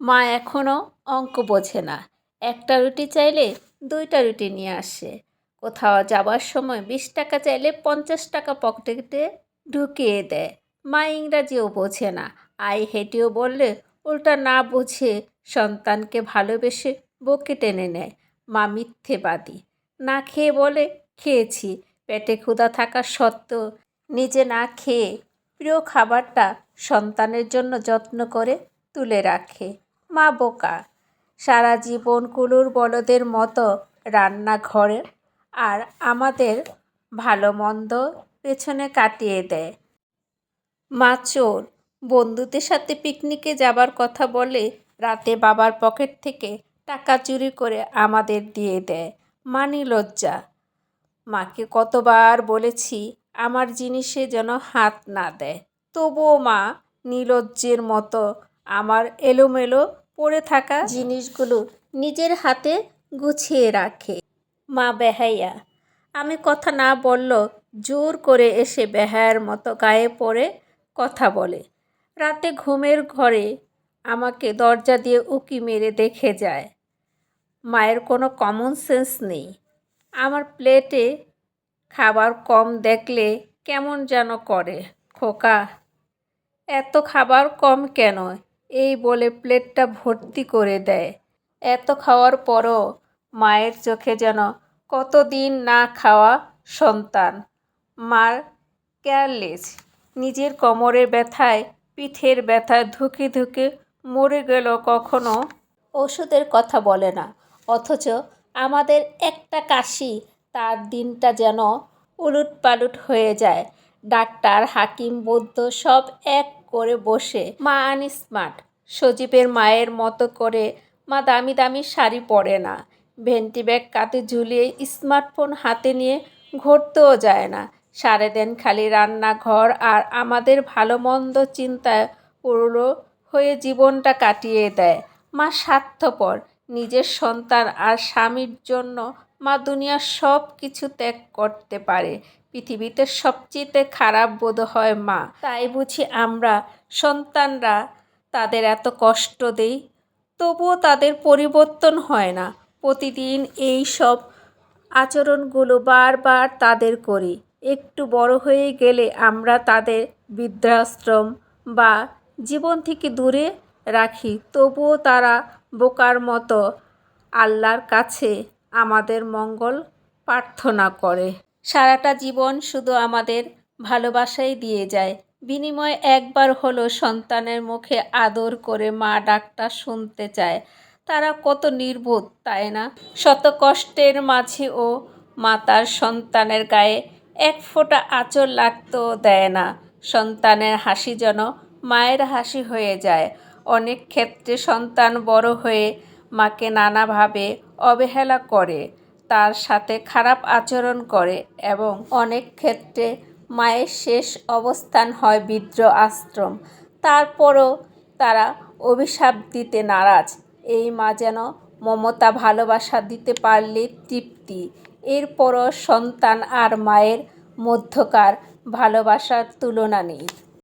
মা এখনও অঙ্ক বোঝে না। একটা রুটি চাইলে দুইটা রুটি নিয়ে আসে। কোথাও যাবার সময় বিশ টাকা চাইলে পঞ্চাশ টাকা পকেটে ঢুকিয়ে দেয়। মা ইংরাজিও বোঝে না। আই হেঁটেও বললে উল্টা না বুঝে সন্তানকে ভালোবেসে বকে টেনে নেয়। মা মিথ্যে মিথ্যেবাদী। না খেয়ে বলে, খেয়েছি। পেটে ক্ষুধা থাকা সত্ত্বেও নিজে না খেয়ে প্রিয় খাবারটা সন্তানের জন্য যত্ন করে তুলে রাখে। মা বোকা। সারা জীবন কুলুর বলদের মতো রান্নাঘরে আর আমাদের ভালো মন্দ পেছনে কাটিয়ে দেয়। মা চোর, বন্ধুদের সাথে পিকনিকে যাবার কথা বলে রাতে বাবার পকেট থেকে টাকা চুরি করে আমাদের দিয়ে দেয়। মানি লজ্জা মাকে কতবার বলেছি আমার জিনিসে যেন হাত না দেয়। তবুও মা নিলজ্জের মতো আমার এলোমেলো পড়ে থাকা জিনিসগুলো নিজের হাতে গুছিয়ে রাখে। মা বেহাইয়া, আমি কথা না বলল জোর করে এসে বেহায়ার মতো গায়ে পড়ে কথা বলে। রাতে ঘুমের ঘরে আমাকে দরজা দিয়ে উকি মেরে দেখে যায়। মায়ের কোনো কমন সেন্স নেই। আমার প্লেটে খাবার কম দেখলে কেমন যেন করে। খোকা, এত খাবার কম কেন? এই বলে প্লেটটা ভর্তি করে দেয়। এত খাওয়ার পরও মায়ের চোখে যেন কতদিন না খাওয়া সন্তান। মার কেয়ারলেস, নিজের কোমরের ব্যথায়, পিঠের ব্যথায় ধুকে ধুকে মরে গেল কখনো। ওষুধের কথা বলে না, অথচ আমাদের একটা কাশি, তার দিনটা যেন উলুট পালুট হয়ে যায়। ডাক্তার, হাকিম, বৌদ্ধ সব এক করে বসে। মা আনি স্মার্ট সজীবের মায়ের মতো করে মা দামি দামি শাড়ি পরে না। ভেন্টি ব্যাগ কাতে ঝুলিয়ে স্মার্টফোন হাতে নিয়ে ঘুরতেও যায় না। সারে দেন খালি রান্নাঘর আর আমাদের ভালো মন্দ চিন্তায় পুরো হয়ে জীবনটা কাটিয়ে দেয়। মা স্বার্থপর। নিজের সন্তান আর স্বামীর জন্য মা দুনিয়ার সব কিছু ত্যাগ করতে পারে। পৃথিবীতে সবচেয়ে খারাপ বোধ হয় মা। তাই বুঝি আমরা সন্তানরা তাদের এত কষ্ট দেই, তবুও তাদের পরিবর্তন হয় না। প্রতিদিন এই সব আচরণগুলো বারবার তাদের করি। একটু বড় হয়ে গেলে আমরা তাদের বৃদ্ধাশ্রম বা জীবন থেকে দূরে রাখি, তবুও তারা বোকার মতো আল্লাহর কাছে আমাদের মঙ্গল প্রার্থনা করে। সারাটা জীবন শুধু আমাদের ভালোবাসাই দিয়ে যায়। বিনিময়ে একবার হলো সন্তানের মুখে আদর করে মা ডাকটা শুনতে চায়। তারা কত নির্বোধ, তাই না? শত কষ্টের মাঝেও মা তার সন্তানের গায়ে এক ফোঁটা আঁচল লাগতেও দেয় না। সন্তানের হাসি যেন মায়ের হাসি হয়ে যায়। অনেক ক্ষেত্রে সন্তান বড় হয়ে মাকে নানাভাবে অবহেলা করে। তার সাথে খারাপ আচরণ করে এবং অনেক ক্ষেত্রে মায়ের শেষ অবস্থান হয় বৃদ্ধ আশ্রম। তারপরও তারা অভিশাপ দিতে নারাজ। এই মা যেন মমতা ভালোবাসা দিতে পারলে তৃপ্তি। এরপরও সন্তান আর মায়ের মধ্যকার ভালোবাসার তুলনা নেই।